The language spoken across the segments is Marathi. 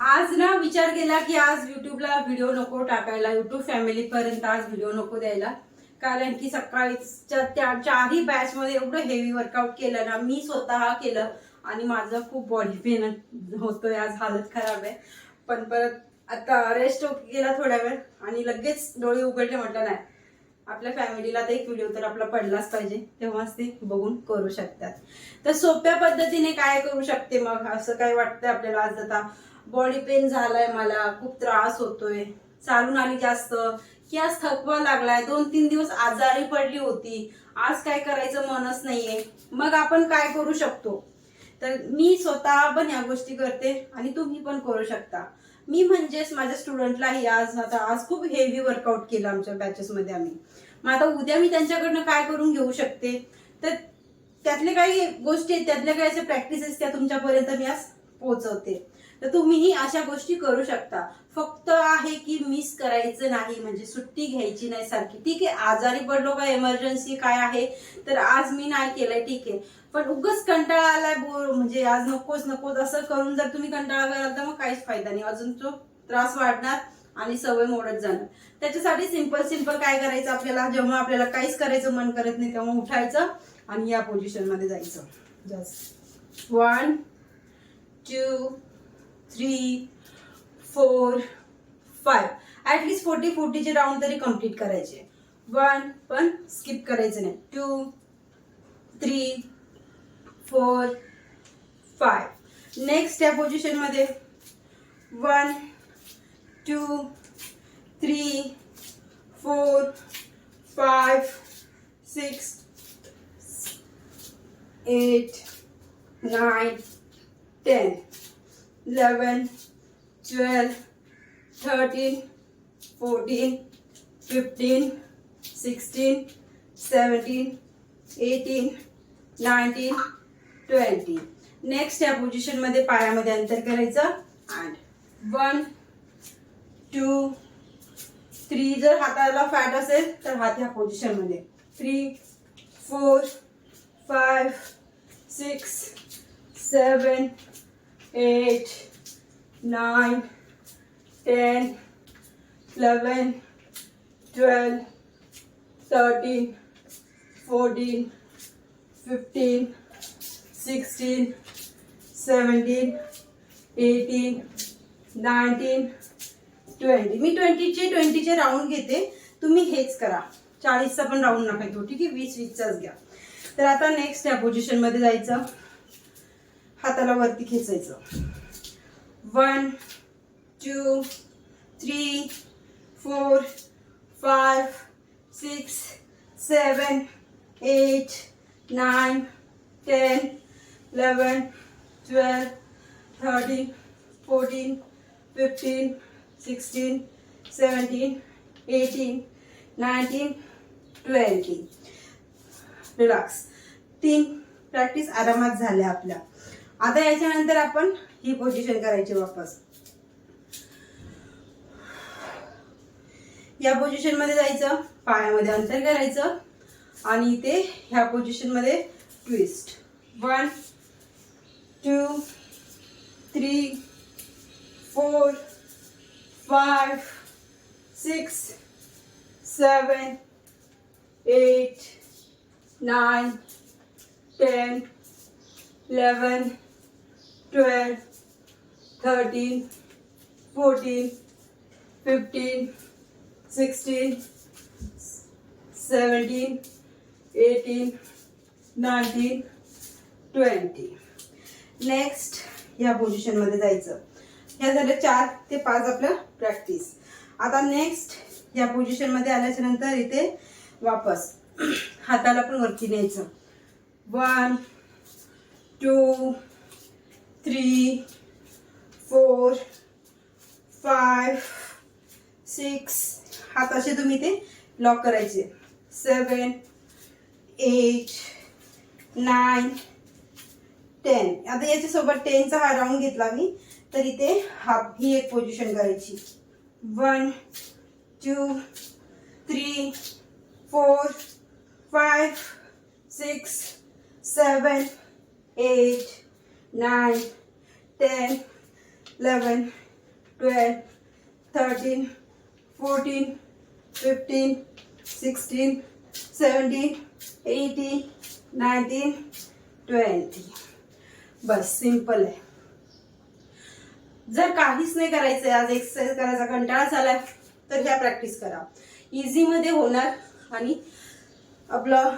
आज ना विचार केला की आज युट्यूबला व्हिडिओ नको टाकायला युट्यूब फॅमिली पर्यंत आज व्हिडिओ नको द्यायला. कारण की सकाळीच्या त्या चारही बॅच मध्ये एवढं हेवी वर्कआउट केलं ना मी स्वतः केलं आणि माझं खूप बॉडी पेन होतोय आज हालत खराब आहे. पण परत आता रेस्ट केला थोड्या वेळ आणि लगेच डोळे उघडले म्हटलं नाही. आपल्या फॅमिलीला तर एक व्हिडिओ तर आपला पडलाच पाहिजे तेव्हाच ते बघून करू शकतात. तर सोप्या पद्धतीने काय करू शकते मग? असं काय वाटतंय आपल्याला आज आता? बॉडी पेन झालाय मला खूप त्रास होतोय. चालून आली जास्त. की आज थकवा लागलाय. दोन तीन दिवस आजारी पडली होती. आज काय करायचं मनच नाहीये. मग आपण काय करू शकतो? तर मी स्वतः पण या गोष्टी करते आणि तुम्ही पण करू शकता. मी म्हणजेच माझ्या स्टुडंटलाही आज आता आज खूप हेवी वर्कआउट केलं आमच्या बॅचेसमध्ये आम्ही. मग आता उद्या मी त्यांच्याकडनं काय करून घेऊ शकते? तर त्यातले काही गोष्टी आहेत त्यातल्या काही अशा प्रॅक्टिसेस त्या तुमच्यापर्यंत मी आज पोहोचवते. तर तुम्हीही अशा गोष्टी करू शकता. फक्त आहे की मिस करायचं नाही म्हणजे सुट्टी घ्यायची नाही सारखी. ठीक आहे आजारी पडलो का एमर्जन्सी काय आहे तर आज मी नाही केलंय ठीक आहे. पण उगच कंटाळा आलाय बोर म्हणजे आज नकोच नकोच असं करून जर तुम्ही कंटाळा कराल तर मग काहीच फायदा नाही. अजून तो त्रास वाढणार आणि सवय मोडत जाणार. त्याच्यासाठी सिंपल सिंपल काय करायचं आपल्याला? जेव्हा आपल्याला काहीच करायचं मन करत नाही तेव्हा उठायचं आणि या पोझिशनमध्ये जायचं. Just one two three four five at least forty फोर्टीचे round तरी कंप्लीट करायचे. वन पण स्किप करायचं नाही. Two three four five next या पोझिशनमध्ये one two three four five six eight nine ten eleven twelve thirteen fourteen fifteen sixteen seventeen eighteen nineteen twenty next या पोझिशनमध्ये पायामध्ये अंतर करायचं. अँड वन टू थ्री जर हाताला फॅट असेल तर हात ह्या पोझिशनमध्ये three four five six seven eight nine ten eleven twelve thirteen fourteen fifteen sixteen seventeen eighteen nineteen twenty मी ट्वेंटीचे ट्वेंटीचे राऊंड घेते. तुम्ही हेच करा. चाळीसचा पण राऊंड नका घेऊ. ठीक आहे? वीस वीसचाच घ्या. तर आता नेक्स्ट या पोझिशनमध्ये जायचं. हाताला वरती खेचायचं. One two three four five six seven eight nine ten eleven twelve thirteen fourteen fifteen sixteen seventeen eighteen nineteen twenty relax तीन प्रॅक्टिस आरामात झाल्या आपल्या. आता याच्यानंतर आपण ही पोझिशन करायची वापस. या पोझिशनमध्ये जायचं पायामध्ये अंतर करायचं आणि इथे ह्या पोझिशनमध्ये twist one two three four five six seven eight nine ten eleven twelve thirteen fourteen fifteen sixteen seventeen eighteen nineteen twenty. Next या पोझिशनमध्ये जायचं. ह्या झाल्या चार ते पाच आपलं प्रॅक्टिस आता नेक्स्ट या पोझिशनमध्ये आल्याच्यानंतर इथे वापस. हाताला पण वरती न्यायचं. One two three four five, six हात असे तुम्ही ते लॉक करायचे. सेवन एट नाईन टेन आता याच्यासोबत टेनचा हा राऊंड घेतला मी तर इथे हाफ ही एक पोझिशन करायची. One two three four five six seven eight nine ten eleven twelve, thirteen fourteen fifteen sixteen seventeen, eighteen, nineteen, twenty बस सिंपल आहे. जर काहीच नाही करायचंय आज एक्सरसाइज करायचा कंटाळा झालाय तर ह्या प्रॅक्टिस करा. इझी मध्ये होणार आणि आपलं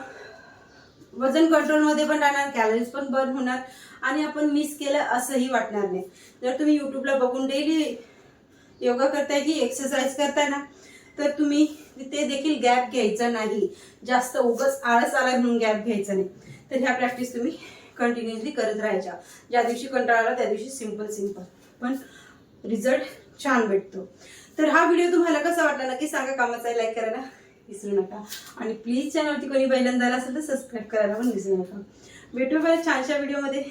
वजन कंट्रोलमध्ये पण राहणार कॅलरीज पण बर्न होणार आणि आपण मिस केलं असंही वाटणार नाही. जर तुम्ही यूट्यूबला बघून डेली योगा करताय की एक्सरसाइज करताय ना तर तुम्ही ते देखील गॅप घ्यायचा नाही. जास्त उगच आळस आला म्हणून गॅप घ्यायचा नाही. तर ह्या प्रॅक्टिस तुम्ही कंटिन्युअसली करत राहायच्या. ज्या दिवशी कंटाळा आला त्या दिवशी सिंपल सिंपल पण रिझल्ट छान भेटतो. तर हा व्हिडिओ तुम्हाला कसा वाटला नक्की सांगा कामाचा लाईक करायला विसरू नका. आणि प्लीज चॅनलवरती कोणी पहिल्यांदा आला असेल तर सबस्क्राईब करायला पण विसरू नका. भेटू बरं छानशा व्हिडिओमध्ये